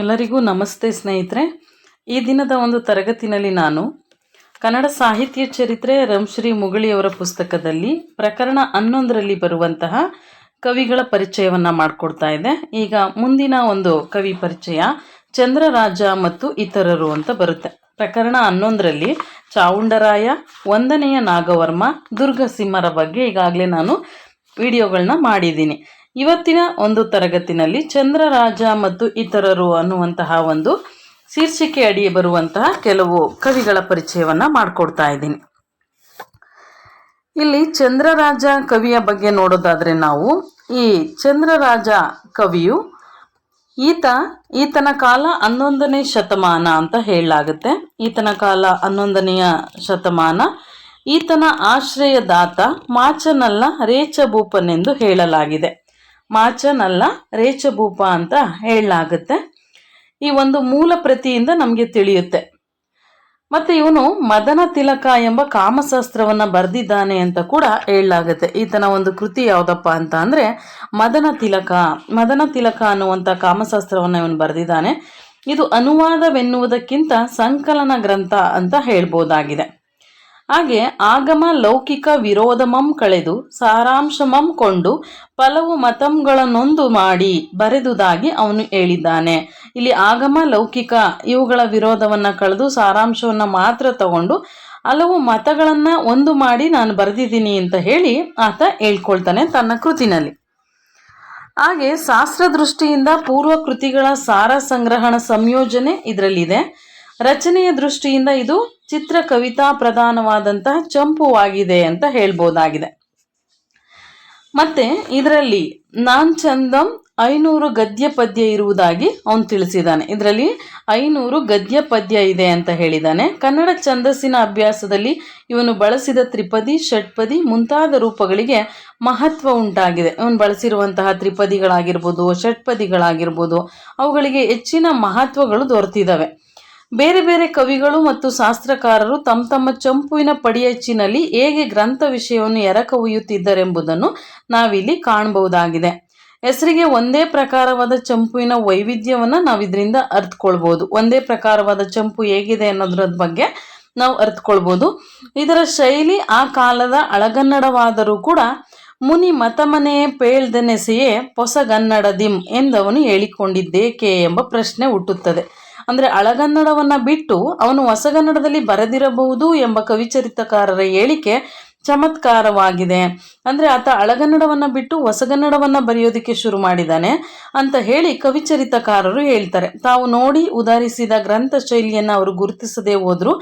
ಎಲ್ಲರಿಗೂ ನಮಸ್ತೆ ಸ್ನೇಹಿತರೆ. ಈ ದಿನದ ಒಂದು ತರಗತಿನಲ್ಲಿ ನಾನು ಕನ್ನಡ ಸಾಹಿತ್ಯ ಚರಿತ್ರೆ ರಂಶ್ರೀ ಮುಗಳಿಯವರ ಪುಸ್ತಕದಲ್ಲಿ ಪ್ರಕರಣ ಹನ್ನೊಂದರಲ್ಲಿ ಬರುವಂತಹ ಕವಿಗಳ ಪರಿಚಯವನ್ನು ಮಾಡಿಕೊಡ್ತಾ ಇದೆ ಈಗ ಮುಂದಿನ ಒಂದು ಕವಿ ಪರಿಚಯ ಚಂದ್ರರಾಜ ಮತ್ತು ಇತರರು ಅಂತ ಬರುತ್ತೆ. ಪ್ರಕರಣ ಹನ್ನೊಂದರಲ್ಲಿ ಚಾವುಂಡರಾಯ ಒಂದನೆಯ ನಾಗವರ್ಮ, ದುರ್ಗಸಿಂಹರ ಬಗ್ಗೆ ಈಗಾಗಲೇ ನಾನು ವಿಡಿಯೋಗಳನ್ನ ಮಾಡಿದ್ದೀನಿ. ಇವತ್ತಿನ ಒಂದು ತರಗತಿನಲ್ಲಿ ಚಂದ್ರರಾಜ ಮತ್ತು ಇತರರು ಅನ್ನುವಂತಹ ಒಂದು ಶೀರ್ಷಿಕೆ ಅಡಿ ಬರುವಂತಹ ಕೆಲವು ಕವಿಗಳ ಪರಿಚಯವನ್ನ ಮಾಡಿಕೊಡ್ತಾ ಇದ್ದೀನಿ. ಇಲ್ಲಿ ಚಂದ್ರರಾಜ ಕವಿಯ ಬಗ್ಗೆ ನೋಡೋದಾದ್ರೆ ನಾವು ಈ ಚಂದ್ರರಾಜ ಕವಿಯು ಈತ, ಈತನ ಕಾಲ ಹನ್ನೊಂದನೇ ಶತಮಾನ ಅಂತ ಹೇಳಲಾಗುತ್ತೆ. ಈತನ ಕಾಲ ಹನ್ನೊಂದನೆಯ ಶತಮಾನ ಈತನ ಆಶ್ರಯದಾತ ಮಾಚನಲ್ಲ ರೇಚಭೂಪನೆಂದು ಹೇಳಲಾಗಿದೆ. ಮಾಚನಲ್ಲ ರೇಚಭೂಪ ಅಂತ ಹೇಳಲಾಗುತ್ತೆ. ಈ ಒಂದು ಮೂಲ ಪ್ರತಿಯಿಂದ ನಮಗೆ ತಿಳಿಯುತ್ತೆ. ಮತ್ತೆ ಇವನು ಮದನ ತಿಲಕ ಎಂಬ ಕಾಮಶಾಸ್ತ್ರವನ್ನು ಬರೆದಿದ್ದಾನೆ ಅಂತ ಕೂಡ ಹೇಳಲಾಗುತ್ತೆ. ಈತನ ಒಂದು ಕೃತಿ ಯಾವುದಪ್ಪ ಅಂತ ಅಂದರೆ ಮದನ ತಿಲಕ. ಮದನ ತಿಲಕ ಅನ್ನುವಂಥ ಕಾಮಶಾಸ್ತ್ರವನ್ನು ಇವನು ಬರೆದಿದ್ದಾನೆ. ಇದು ಅನುವಾದವೆನ್ನುವುದಕ್ಕಿಂತ ಸಂಕಲನ ಗ್ರಂಥ ಅಂತ ಹೇಳ್ಬೋದಾಗಿದೆ. ಹಾಗೆ ಆಗಮ ಲೌಕಿಕ ವಿರೋಧಮಂ ಕಳೆದು ಸಾರಾಂಶಮಂ ಕೊಂಡು ಫಲವು ಮತಂಗಳನ್ನೊಂದು ಮಾಡಿ ಬರೆದುದಾಗಿ ಅವನು ಹೇಳಿದ್ದಾನೆ. ಇಲ್ಲಿ ಆಗಮ, ಲೌಕಿಕ ಇವುಗಳ ವಿರೋಧವನ್ನ ಕಳೆದು ಸಾರಾಂಶವನ್ನ ಮಾತ್ರ ತಗೊಂಡು ಹಲವು ಮತಗಳನ್ನ ಒಂದು ಮಾಡಿ ನಾನು ಬರೆದಿದ್ದೀನಿ ಅಂತ ಹೇಳಿ ಆತ ಹೇಳ್ಕೊಳ್ತಾನೆ ತನ್ನ ಕೃತಿನಲ್ಲಿ. ಹಾಗೆ ಶಾಸ್ತ್ರ ದೃಷ್ಟಿಯಿಂದ ಪೂರ್ವ ಕೃತಿಗಳ ಸಾರ ಸಂಗ್ರಹಣ ಸಂಯೋಜನೆ ಇದರಲ್ಲಿದೆ. ರಚನೆಯ ದೃಷ್ಟಿಯಿಂದ ಇದು ಚಿತ್ರ ಕವಿತಾ ಪ್ರಧಾನವಾದಂತಹ ಚಂಪುವಾಗಿದೆ ಅಂತ ಹೇಳ್ಬೋದಾಗಿದೆ. ಮತ್ತೆ ಇದರಲ್ಲಿ ನಾನ್ ಚಂದಂ ಐನೂರು ಗದ್ಯ ಪದ್ಯ ಇರುವುದಾಗಿ ಅವನು ತಿಳಿಸಿದ್ದಾನೆ ಇದರಲ್ಲಿ ಐನೂರು ಗದ್ಯ ಪದ್ಯ ಇದೆ ಅಂತ ಹೇಳಿದ್ದಾನೆ ಕನ್ನಡ ಛಂದಸ್ಸಿನ ಅಭ್ಯಾಸದಲ್ಲಿ ಇವನು ಬಳಸಿದ ತ್ರಿಪದಿ, ಷಟ್ಪದಿ ಮುಂತಾದ ರೂಪಗಳಿಗೆ ಮಹತ್ವ ಉಂಟಾಗಿದೆ. ಇವನು ಬಳಸಿರುವಂತಹ ತ್ರಿಪದಿಗಳಾಗಿರ್ಬೋದು, ಷಟ್ಪದಿಗಳಾಗಿರ್ಬೋದು, ಅವುಗಳಿಗೆ ಹೆಚ್ಚಿನ ಮಹತ್ವಗಳು ದೊರೆತಿದ್ದಾವೆ. ಬೇರೆ ಬೇರೆ ಕವಿಗಳು ಮತ್ತು ಶಾಸ್ತ್ರಕಾರರು ತಮ್ಮ ತಮ್ಮ ಚಂಪುವಿನ ಪಡಿಯಚ್ಚಿನಲ್ಲಿ ಹೇಗೆ ಗ್ರಂಥ ವಿಷಯವನ್ನು ಎರಕ ಒಯ್ಯುತ್ತಿದ್ದರೆಂಬುದನ್ನು ನಾವಿಲ್ಲಿ ಕಾಣಬಹುದಾಗಿದೆ. ಹೆಸರಿಗೆ ಒಂದೇ ಪ್ರಕಾರವಾದ ಚಂಪುವಿನ ವೈವಿಧ್ಯವನ್ನು ನಾವು ಇದರಿಂದ ಅರ್ಥಕೊಳ್ಬೋದು ಒಂದೇ ಪ್ರಕಾರವಾದ ಚಂಪು ಹೇಗಿದೆ ಅನ್ನೋದ್ರ ಬಗ್ಗೆ ನಾವು ಅರ್ಥಕೊಳ್ಬೋದು ಇದರ ಶೈಲಿ, ಆ ಕಾಲದ ಅಳಗನ್ನಡವಾದರೂ ಕೂಡ ಮುನಿ ಮತಮನೆ ಪೇಳ್ದೆನೆಸೆಯೇ ಹೊಸಗನ್ನಡದಿಂ ಎಂದವನು ಹೇಳಿಕೊಂಡಿದ್ದೇಕೆ ಎಂಬ ಪ್ರಶ್ನೆ ಹುಟ್ಟುತ್ತದೆ. ಅಂದರೆ ಅಳಗನ್ನಡವನ್ನ ಬಿಟ್ಟು ಅವನು ಹೊಸಗನ್ನಡದಲ್ಲಿ ಬರೆದಿರಬಹುದು ಎಂಬ ಕವಿಚರಿತಕಾರರ ಹೇಳಿಕೆ ಚಮತ್ಕಾರವಾಗಿದೆ. ಅಂದರೆ ಆತ ಅಳಗನ್ನಡವನ್ನ ಬಿಟ್ಟು ಹೊಸಗನ್ನಡವನ್ನು ಬರೆಯೋದಕ್ಕೆ ಶುರು ಮಾಡಿದ್ದಾನೆ ಅಂತ ಹೇಳಿ ಕವಿಚರಿತಕಾರರು ಹೇಳ್ತಾರೆ. ತಾವು ನೋಡಿ ಉದಾಹರಿಸಿದ ಗ್ರಂಥ ಶೈಲಿಯನ್ನು ಅವರು ಗುರುತಿಸದೇ ಹೋದ್ರು.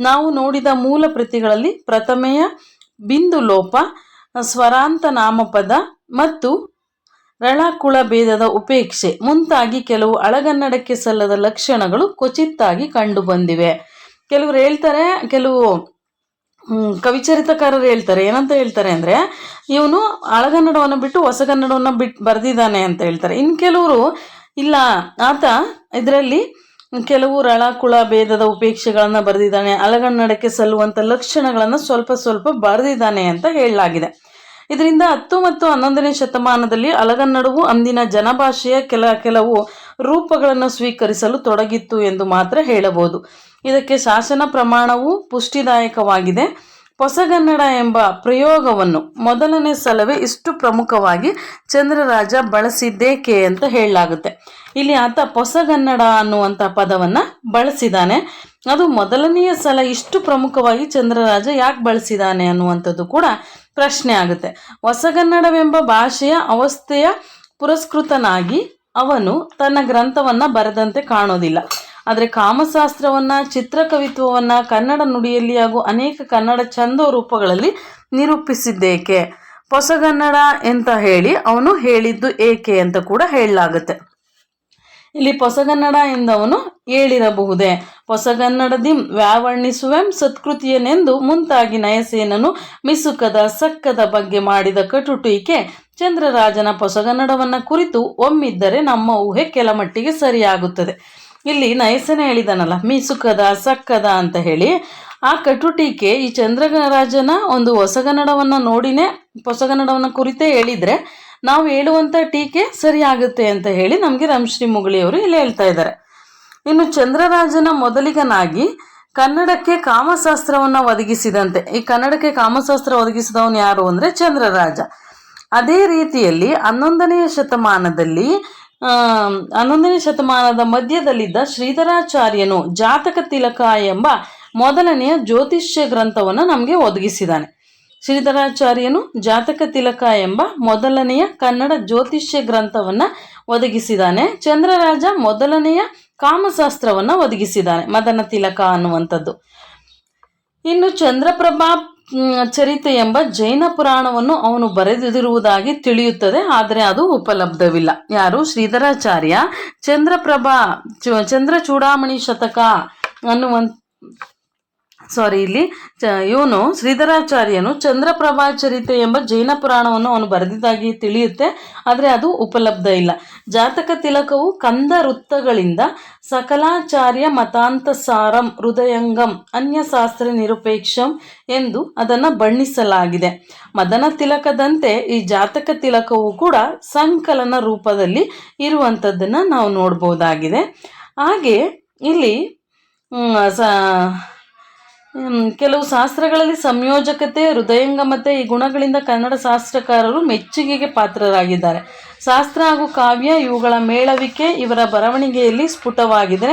ನಾವು ನೋಡಿದ ಮೂಲ ಪ್ರತಿಗಳಲ್ಲಿ ಪ್ರಥಮೆಯ ಬಿಂದು ಲೋಪ ಸ್ವರಾಂತ ನಾಮಪದ ಮತ್ತು ರಳಕುಳ ಭೇದದ ಉಪೇಕ್ಷೆ. ಮುಂತಾಗಿ ಕೆಲವು ಅಳಗನ್ನಡಕ್ಕೆ ಸಲ್ಲದ ಲಕ್ಷಣಗಳು ಕೊಚಿತ್ತಾಗಿ ಕಂಡುಬಂದಿವೆ. ಕೆಲವರು ಹೇಳ್ತಾರೆ, ಕೆಲವು ಕವಿಚರಿತಕಾರರು ಹೇಳ್ತಾರೆ. ಏನಂತ ಹೇಳ್ತಾರೆ ಅಂದರೆ, ಇವನು ಅಳಗನ್ನಡವನ್ನು ಬಿಟ್ಟು ಹೊಸಗನ್ನಡವನ್ನು ಬಿಟ್ಟು ಬರೆದಿದ್ದಾನೆ ಅಂತ ಹೇಳ್ತಾರೆ. ಇನ್ನು ಕೆಲವರು, ಇಲ್ಲ, ಆತ ಇದರಲ್ಲಿ ಕೆಲವು ರಳ ಕುಳ ಭೇದದ ಉಪೇಕ್ಷೆಗಳನ್ನು ಬರೆದಿದ್ದಾನೆ, ಅಳಗನ್ನಡಕ್ಕೆ ಸಲ್ಲುವಂಥ ಲಕ್ಷಣಗಳನ್ನು ಸ್ವಲ್ಪ ಸ್ವಲ್ಪ ಬರೆದಿದ್ದಾನೆ ಅಂತ ಹೇಳಲಾಗಿದೆ. ಇದರಿಂದ ಹತ್ತು ಮತ್ತು ಹನ್ನೊಂದನೇ ಶತಮಾನದಲ್ಲಿ ಅಲಗನ್ನಡವು ಅಂದಿನ ಜನಭಾಷೆಯ ಕೆಲ ಕೆಲವು ರೂಪಗಳನ್ನು ಸ್ವೀಕರಿಸಲು ತೊಡಗಿತ್ತು ಎಂದು ಮಾತ್ರ ಹೇಳಬಹುದು. ಇದಕ್ಕೆ ಶಾಸನ ಪ್ರಮಾಣವು ಪುಷ್ಟಿದಾಯಕವಾಗಿದೆ. ಹೊಸಗನ್ನಡ ಎಂಬ ಪ್ರಯೋಗವನ್ನು ಮೊದಲನೇ ಸಲವೇ ಇಷ್ಟು ಪ್ರಮುಖವಾಗಿ ಚಂದ್ರರಾಜ ಬಳಸಿದ್ದೇಕೆ ಅಂತ ಹೇಳಲಾಗುತ್ತೆ. ಇಲ್ಲಿ ಆತ ಹೊಸಗನ್ನಡ ಅನ್ನುವಂಥ ಪದವನ್ನು ಬಳಸಿದ್ದಾನೆ ಅದು ಮೊದಲನೆಯ ಸಲ ಇಷ್ಟು ಪ್ರಮುಖವಾಗಿ ಚಂದ್ರರಾಜ ಯಾಕೆ ಬಳಸಿದ್ದಾನೆ ಅನ್ನುವಂಥದ್ದು ಕೂಡ ಪ್ರಶ್ನೆ ಆಗುತ್ತೆ. ಹೊಸಗನ್ನಡವೆಂಬ ಭಾಷೆಯ ಅವಸ್ಥೆಯ ಪುರಸ್ಕೃತನಾಗಿ ಅವನು ತನ್ನ ಗ್ರಂಥವನ್ನು ಬರೆದಂತೆ ಕಾಣೋದಿಲ್ಲ. ಆದರೆ ಕಾಮಶಾಸ್ತ್ರವನ್ನು, ಚಿತ್ರಕವಿತ್ವವನ್ನು, ಕನ್ನಡ ನುಡಿಯಲ್ಲಿ ಹಾಗೂ ಅನೇಕ ಕನ್ನಡ ಛಂದೋ ರೂಪಗಳಲ್ಲಿ ನಿರೂಪಿಸಿದ್ದೇಕೆ? ಹೊಸಗನ್ನಡ ಅಂತ ಹೇಳಿ ಅವನು ಹೇಳಿದ್ದು ಏಕೆ ಅಂತ ಕೂಡ ಹೇಳಲಾಗುತ್ತೆ. ಇಲ್ಲಿ ಹೊಸಗನ್ನಡ ಎಂದವನು ಹೇಳಿರಬಹುದೇ. ಹೊಸಗನ್ನಡದಿ ವ್ಯಾವರ್ಣಿಸುವೆಂ ಸತ್ಕೃತಿಯನೆಂದು ಮುಂತಾಗಿ ನಯಸೇನನು ಮಿಸುಕದ ಸಕ್ಕದ ಬಗ್ಗೆ ಮಾಡಿದ ಕಟುಟೀಕೆ ಚಂದ್ರರಾಜನ ಹೊಸಗನ್ನಡವನ್ನ ಕುರಿತು ಒಮ್ಮಿದ್ದರೆ ನಮ್ಮ ಊಹೆ ಕೆಲ ಮಟ್ಟಿಗೆ ಸರಿಯಾಗುತ್ತದೆ. ಇಲ್ಲಿ ನಯಸೇನ ಹೇಳಿದನಲ್ಲ, ಮಿಸುಕದ ಸಕ್ಕದ ಅಂತ ಹೇಳಿ. ಆ ಕಟುಟೀಕೆ ಈ ಚಂದ್ರರಾಜನ ಒಂದು ಹೊಸಗನ್ನಡವನ್ನ ನೋಡಿನೇ ಹೊಸಗನ್ನಡವನ್ನ ಕುರಿತೇ ಹೇಳಿದ್ರೆ ನಾವು ಹೇಳುವಂಥ ಟೀಕೆ ಸರಿಯಾಗುತ್ತೆ ಅಂತ ಹೇಳಿ ನಮಗೆ ರಾಮಶ್ರೀ ಮುಗಳಿಯವರು ಇಲ್ಲಿ ಹೇಳ್ತಾ ಇದ್ದಾರೆ. ಇನ್ನು ಚಂದ್ರರಾಜನ ಮೊದಲಿಗನಾಗಿ ಕನ್ನಡಕ್ಕೆ ಕಾಮಶಾಸ್ತ್ರವನ್ನ ಒದಗಿಸಿದಂತೆ, ಈ ಕನ್ನಡಕ್ಕೆ ಕಾಮಶಾಸ್ತ್ರ ಒದಗಿಸಿದವನು ಯಾರು ಅಂದ್ರೆ ಚಂದ್ರರಾಜ. ಅದೇ ರೀತಿಯಲ್ಲಿ ಹನ್ನೊಂದನೆಯ ಶತಮಾನದಲ್ಲಿ ಹನ್ನೊಂದನೇ ಶತಮಾನದ ಮಧ್ಯದಲ್ಲಿದ್ದ ಶ್ರೀಧರಾಚಾರ್ಯನು ಜಾತಕ ತಿಲಕ ಎಂಬ ಮೊದಲನೆಯ ಜ್ಯೋತಿಷ್ಯ ಗ್ರಂಥವನ್ನು ನಮಗೆ ಒದಗಿಸಿದ್ದಾನೆ. ಶ್ರೀಧರಾಚಾರ್ಯನು ಜಾತಕ ತಿಲಕ ಎಂಬ ಮೊದಲನೆಯ ಕನ್ನಡ ಜ್ಯೋತಿಷ್ಯ ಗ್ರಂಥವನ್ನ ಒದಗಿಸಿದ್ದಾನೆ ಚಂದ್ರರಾಜ ಮೊದಲನೆಯ ಕಾಮಶಾಸ್ತ್ರವನ್ನ ಒದಗಿಸಿದ್ದಾನೆ ಮದನ ತಿಲಕ ಅನ್ನುವಂಥದ್ದು. ಇನ್ನು ಚಂದ್ರಪ್ರಭಾ ಚರಿತೆ ಎಂಬ ಜೈನ ಪುರಾಣವನ್ನು ಅವನು ಬರೆದಿರುವುದಾಗಿ ತಿಳಿಯುತ್ತದೆ, ಆದರೆ ಅದು ಉಪಲಬ್ಧವಿಲ್ಲ. ಯಾರು? ಶ್ರೀಧರಾಚಾರ್ಯ. ಚಂದ್ರಪ್ರಭಾ ಚಂದ್ರ ಚೂಡಾಮಣಿ ಶತಕ ಅನ್ನುವಂಥ ಸಾರಿ ಇಲ್ಲಿ ಇವನು ಶ್ರೀಧರಾಚಾರ್ಯನು ಚಂದ್ರಪ್ರಭಾ ಚರಿತೆ ಎಂಬ ಜೈನ ಪುರಾಣವನ್ನು ಅವನು ಬರೆದಿದ್ದಾಗಿ ತಿಳಿಯುತ್ತೆ, ಆದರೆ ಅದು ಉಪಲಬ್ಧ ಇಲ್ಲ. ಜಾತಕ ತಿಲಕವು ಕಂದ ವೃತ್ತಗಳಿಂದ ಸಕಲಾಚಾರ್ಯ ಮತಾಂತಸಾರಂ ಹೃದಯಂಗಂ ಅನ್ಯಶಾಸ್ತ್ರ ನಿರುಪೇಕ್ಷಂ ಎಂದು ಅದನ್ನು ಬಣ್ಣಿಸಲಾಗಿದೆ. ಮದನ ತಿಲಕದಂತೆ ಈ ಜಾತಕ ತಿಲಕವು ಕೂಡ ಸಂಕಲನ ರೂಪದಲ್ಲಿ ಇರುವಂಥದ್ದನ್ನು ನಾವು ನೋಡ್ಬೋದಾಗಿದೆ. ಹಾಗೆ ಇಲ್ಲಿ ಸ ಕೆಲವು ಶಾಸ್ತ್ರಗಳಲ್ಲಿ ಸಂಯೋಜಕತೆ, ಹೃದಯಂಗಮತೆ ಈ ಗುಣಗಳಿಂದ ಕನ್ನಡ ಶಾಸ್ತ್ರಕಾರರು ಮೆಚ್ಚುಗೆಗೆ ಪಾತ್ರರಾಗಿದ್ದಾರೆ. ಶಾಸ್ತ್ರ ಹಾಗೂ ಕಾವ್ಯ ಇವುಗಳ ಮೇಳವಿಕೆ ಇವರ ಬರವಣಿಗೆಯಲ್ಲಿ ಸ್ಫುಟವಾಗಿದೆ.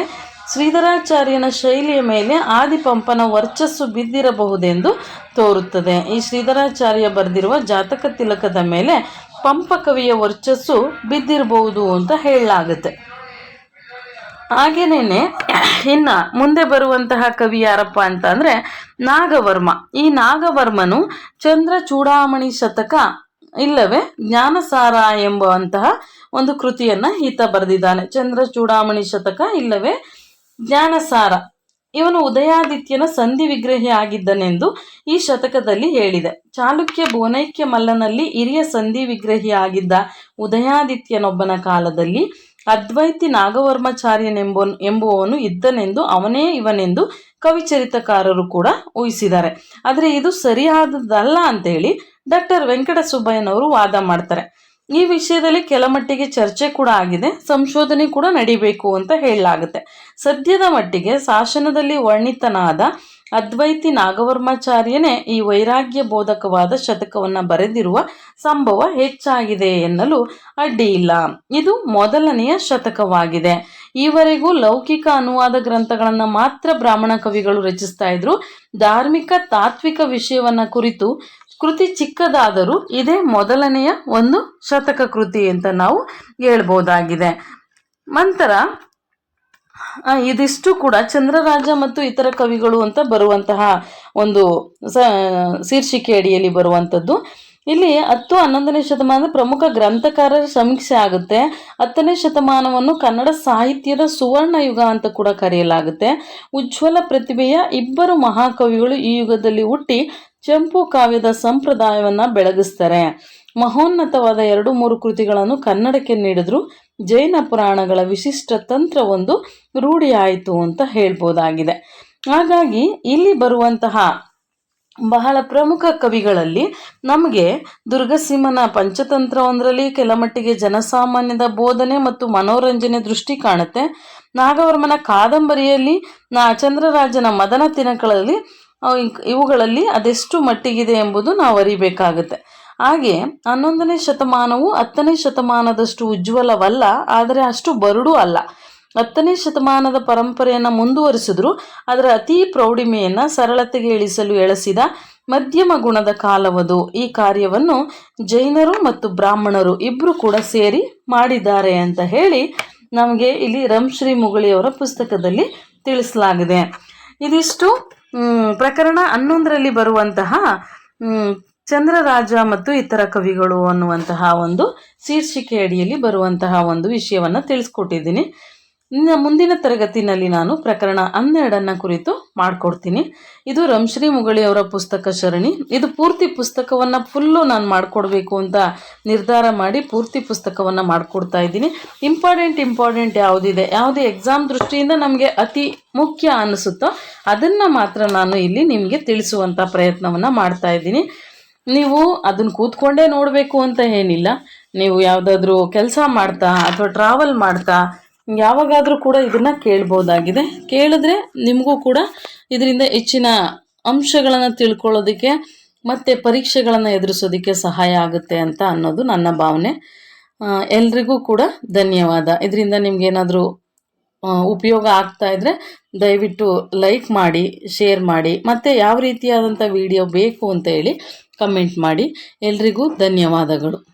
ಶ್ರೀಧರಾಚಾರ್ಯನ ಶೈಲಿಯ ಮೇಲೆ ಆದಿಪಂಪನ ವರ್ಚಸ್ಸು ಬಿದ್ದಿರಬಹುದೆಂದು ತೋರುತ್ತದೆ. ಈ ಶ್ರೀಧರಾಚಾರ್ಯ ಬರೆದಿರುವ ಜಾತಕ ತಿಲಕದ ಮೇಲೆ ಪಂಪ ಕವಿಯ ವರ್ಚಸ್ಸು ಬಿದ್ದಿರಬಹುದು ಅಂತ ಹೇಳಲಾಗುತ್ತೆ. ಹಾಗೇನೇನೆ, ಇನ್ನ ಮುಂದೆ ಬರುವಂತಹ ಕವಿ ಯಾರಪ್ಪ ಅಂತ ಅಂದ್ರೆ ನಾಗವರ್ಮ. ಈ ನಾಗವರ್ಮನು ಚಂದ್ರ ಚೂಡಾಮಣಿ ಶತಕ ಇಲ್ಲವೇ? ಜ್ಞಾನಸಾರ ಎಂಬುವಂತಹ ಒಂದು ಕೃತಿಯನ್ನ ಈತ ಬರೆದಿದ್ದಾನೆ. ಚಂದ್ರ ಚೂಡಾಮಣಿ ಶತಕ ಇಲ್ಲವೇ? ಜ್ಞಾನಸಾರ. ಇವನು ಉದಯಾದಿತ್ಯನ ಸಂಧಿ ವಿಗ್ರಹಿ ಆಗಿದ್ದನೆಂದು ಈ ಶತಕದಲ್ಲಿ ಹೇಳಿದೆ. ಚಾಲುಕ್ಯ ಭುವನೈಕ್ಯ ಮಲ್ಲನಲ್ಲಿ ಹಿರಿಯ ಸಂಧಿ ವಿಗ್ರಹಿ ಆಗಿದ್ದ ಉದಯಾದಿತ್ಯನೊಬ್ಬನ ಕಾಲದಲ್ಲಿ ಅದ್ವೈತಿ ನಾಗವರ್ಮಾಚಾರ್ಯನೆಂಬ ಎಂಬುವವನು ಇದ್ದನೆಂದು, ಅವನೇ ಇವನೆಂದು ಕವಿಚರಿತಕಾರರು ಕೂಡ ಊಹಿಸಿದ್ದಾರೆ. ಆದರೆ ಇದು ಸರಿಯಾದದ್ದಲ್ಲ ಅಂತೇಳಿ ಡಾಕ್ಟರ್ ವೆಂಕಟ ಸುಬ್ಬಯ್ಯನವರು ವಾದ ಮಾಡ್ತಾರೆ. ಈ ವಿಷಯದಲ್ಲಿ ಕೆಲಮಟ್ಟಿಗೆ ಚರ್ಚೆ ಕೂಡ ಆಗಿದೆ, ಸಂಶೋಧನೆ ಕೂಡ ನಡಿಬೇಕು ಅಂತ ಹೇಳಲಾಗುತ್ತೆ. ಸದ್ಯದ ಮಟ್ಟಿಗೆ ಶಾಸನದಲ್ಲಿ ವರ್ಣಿತನಾದ ಅದ್ವೈತಿ ನಾಗವರ್ಮಾಚಾರ್ಯನೇ ಈ ವೈರಾಗ್ಯ ಬೋಧಕವಾದ ಶತಕವನ್ನು ಬರೆದಿರುವ ಸಂಭವ ಹೆಚ್ಚಾಗಿದೆ ಎನ್ನಲು ಅಡ್ಡಿ ಇಲ್ಲ. ಇದು ಮೊದಲನೆಯ ಶತಕವಾಗಿದೆ. ಈವರೆಗೂ ಲೌಕಿಕ ಅನುವಾದ ಗ್ರಂಥಗಳನ್ನು ಮಾತ್ರ ಬ್ರಾಹ್ಮಣ ಕವಿಗಳು ರಚಿಸ್ತಾ ಇದ್ರು. ಧಾರ್ಮಿಕ, ತಾತ್ವಿಕ ವಿಷಯವನ್ನ ಕುರಿತು ಕೃತಿ ಚಿಕ್ಕದಾದರೂ ಇದೇ ಮೊದಲನೆಯ ಒಂದು ಶತಕ ಕೃತಿ ಅಂತ ನಾವು ಹೇಳ್ಬೋದಾಗಿದೆ. ನಂತರ ಇದಿಷ್ಟು ಕೂಡ ಚಂದ್ರರಾಜ ಮತ್ತು ಇತರ ಕವಿಗಳು ಅಂತ ಬರುವಂತಹ ಒಂದು ಶೀರ್ಷಿಕೆ ಅಡಿಯಲ್ಲಿ ಬರುವಂಥದ್ದು. ಇಲ್ಲಿ ಹತ್ತು ಹನ್ನೊಂದನೇ ಶತಮಾನದ ಪ್ರಮುಖ ಗ್ರಂಥಕಾರರ ಸಮೀಕ್ಷೆ ಆಗುತ್ತೆ. ಹತ್ತನೇ ಶತಮಾನವನ್ನು ಕನ್ನಡ ಸಾಹಿತ್ಯದ ಸುವರ್ಣ ಯುಗ ಅಂತ ಕೂಡ ಕರೆಯಲಾಗುತ್ತೆ. ಉಜ್ವಲ ಪ್ರತಿಭೆಯ ಇಬ್ಬರು ಮಹಾಕವಿಗಳು ಈ ಯುಗದಲ್ಲಿ ಹುಟ್ಟಿ ಚಂಪು ಕಾವ್ಯದ ಸಂಪ್ರದಾಯವನ್ನು ಬೆಳಗಿಸ್ತಾರೆ. ಮಹೋನ್ನತವಾದ ಎರಡು ಮೂರು ಕೃತಿಗಳನ್ನು ಕನ್ನಡಕ್ಕೆ ನೀಡಿದ್ರು. ಜೈನ ಪುರಾಣಗಳ ವಿಶಿಷ್ಟ ತಂತ್ರವೊಂದು ರೂಢಿಯಾಯಿತು ಅಂತ ಹೇಳ್ಬೋದಾಗಿದೆ. ಹಾಗಾಗಿ ಇಲ್ಲಿ ಬರುವಂತಹ ಬಹಳ ಪ್ರಮುಖ ಕವಿಗಳಲ್ಲಿ ನಮಗೆ ದುರ್ಗಸಿಂಹನ ಪಂಚತಂತ್ರ ಒಂದರಲ್ಲಿ ಕೆಲಮಟ್ಟಿಗೆ ಜನಸಾಮಾನ್ಯದ ಬೋಧನೆ ಮತ್ತು ಮನೋರಂಜನೆ ದೃಷ್ಟಿ ಕಾಣುತ್ತೆ. ನಾಗವರ್ಮನ ಕಾದಂಬರಿಯಲ್ಲಿ ನಾ ಚಂದ್ರರಾಜನ ಮದನ ತಿನಕಗಳಲ್ಲಿ ಇವುಗಳಲ್ಲಿ ಅದೆಷ್ಟು ಮಟ್ಟಿಗಿದೆ ಎಂಬುದು ನಾವು ಅರಿಬೇಕಾಗುತ್ತೆ. ಹಾಗೆ ಹನ್ನೊಂದನೇ ಶತಮಾನವು ಹತ್ತನೇ ಶತಮಾನದಷ್ಟು ಉಜ್ವಲವಲ್ಲ, ಆದರೆ ಅಷ್ಟು ಬರಡೂ ಅಲ್ಲ. ಹತ್ತನೇ ಶತಮಾನದ ಪರಂಪರೆಯನ್ನು ಮುಂದುವರಿಸಿದ್ರು, ಅದರ ಅತಿ ಪ್ರೌಢಿಮೆಯನ್ನು ಸರಳತೆಗೆ ಇಳಿಸಲು ಎಳಸಿದ ಮಧ್ಯಮ ಗುಣದ ಕಾಲವದು. ಈ ಕಾರ್ಯವನ್ನು ಜೈನರು ಮತ್ತು ಬ್ರಾಹ್ಮಣರು ಇಬ್ಬರು ಕೂಡ ಸೇರಿ ಮಾಡಿದ್ದಾರೆ ಅಂತ ಹೇಳಿ ನಮಗೆ ಇಲ್ಲಿ ರಂಶ್ರೀ ಮುಗಳಿಯವರ ಪುಸ್ತಕದಲ್ಲಿ ತಿಳಿಸಲಾಗಿದೆ. ಇದಿಷ್ಟು ಪ್ರಕರಣ ಹನ್ನೊಂದರಲ್ಲಿ ಬರುವಂತಹ ಚಂದ್ರರಾಜ ಮತ್ತು ಇತರ ಕವಿಗಳು ಅನ್ನುವಂತಹ ಒಂದು ಶೀರ್ಷಿಕೆ ಅಡಿಯಲ್ಲಿ ಬರುವಂತಹ ಒಂದು ವಿಷಯವನ್ನು ತಿಳಿಸ್ಕೊಟ್ಟಿದ್ದೀನಿ. ಮುಂದಿನ ತರಗತಿನಲ್ಲಿ ನಾನು ಪ್ರಕರಣ ಹನ್ನೆರಡನ್ನ ಕುರಿತು ಮಾಡಿಕೊಡ್ತೀನಿ. ಇದು ರಂಶ್ರೀ ಮುಗಳಿಯವರ ಪುಸ್ತಕ ಸರಣಿ. ಇದು ಪೂರ್ತಿ ಪುಸ್ತಕವನ್ನು ಫುಲ್ಲು ನಾನು ಮಾಡಿಕೊಡ್ಬೇಕು ಅಂತ ನಿರ್ಧಾರ ಮಾಡಿ ಪೂರ್ತಿ ಪುಸ್ತಕವನ್ನು ಮಾಡಿಕೊಡ್ತಾ ಇದ್ದೀನಿ. ಇಂಪಾರ್ಟೆಂಟ್ ಇಂಪಾರ್ಟೆಂಟ್ ಯಾವುದಿದೆ, ಯಾವುದೇ ಎಕ್ಸಾಮ್ ದೃಷ್ಟಿಯಿಂದ ನಮಗೆ ಅತಿ ಮುಖ್ಯ ಅನ್ನಿಸುತ್ತೋ ಅದನ್ನು ಮಾತ್ರ ನಾನು ಇಲ್ಲಿ ನಿಮಗೆ ತಿಳಿಸುವಂಥ ಪ್ರಯತ್ನವನ್ನು ಮಾಡ್ತಾ ಇದ್ದೀನಿ. ನೀವು ಅದನ್ನು ಕೂತ್ಕೊಂಡೇ ನೋಡಬೇಕು ಅಂತ ಏನಿಲ್ಲ. ನೀವು ಯಾವುದಾದ್ರೂ ಕೆಲಸ ಮಾಡ್ತಾ ಅಥವಾ ಟ್ರಾವೆಲ್ ಮಾಡ್ತಾ ಯಾವಾಗಾದರೂ ಕೂಡ ಇದನ್ನು ಕೇಳ್ಬೋದಾಗಿದೆ. ಕೇಳಿದ್ರೆ ನಿಮಗೂ ಕೂಡ ಇದರಿಂದ ಹೆಚ್ಚಿನ ಅಂಶಗಳನ್ನು ತಿಳ್ಕೊಳ್ಳೋದಕ್ಕೆ ಮತ್ತು ಪರೀಕ್ಷೆಗಳನ್ನು ಎದುರಿಸೋದಕ್ಕೆ ಸಹಾಯ ಆಗುತ್ತೆ ಅಂತ ಅನ್ನೋದು ನನ್ನ ಭಾವನೆ. ಎಲ್ರಿಗೂ ಕೂಡ ಧನ್ಯವಾದ. ಇದರಿಂದ ನಿಮಗೇನಾದರೂ ಉಪಯೋಗ ಆಗ್ತಾ ಇದ್ದರೆ ದಯವಿಟ್ಟು ಲೈಕ್ ಮಾಡಿ, ಶೇರ್ ಮಾಡಿ, ಮತ್ತು ಯಾವ ರೀತಿಯಾದಂಥ ವಿಡಿಯೋ ಬೇಕು ಅಂತ ಹೇಳಿ ಕಮೆಂಟ್ ಮಾಡಿ ಎಲ್ರಿಗೂ ಧನ್ಯವಾದಗಳು.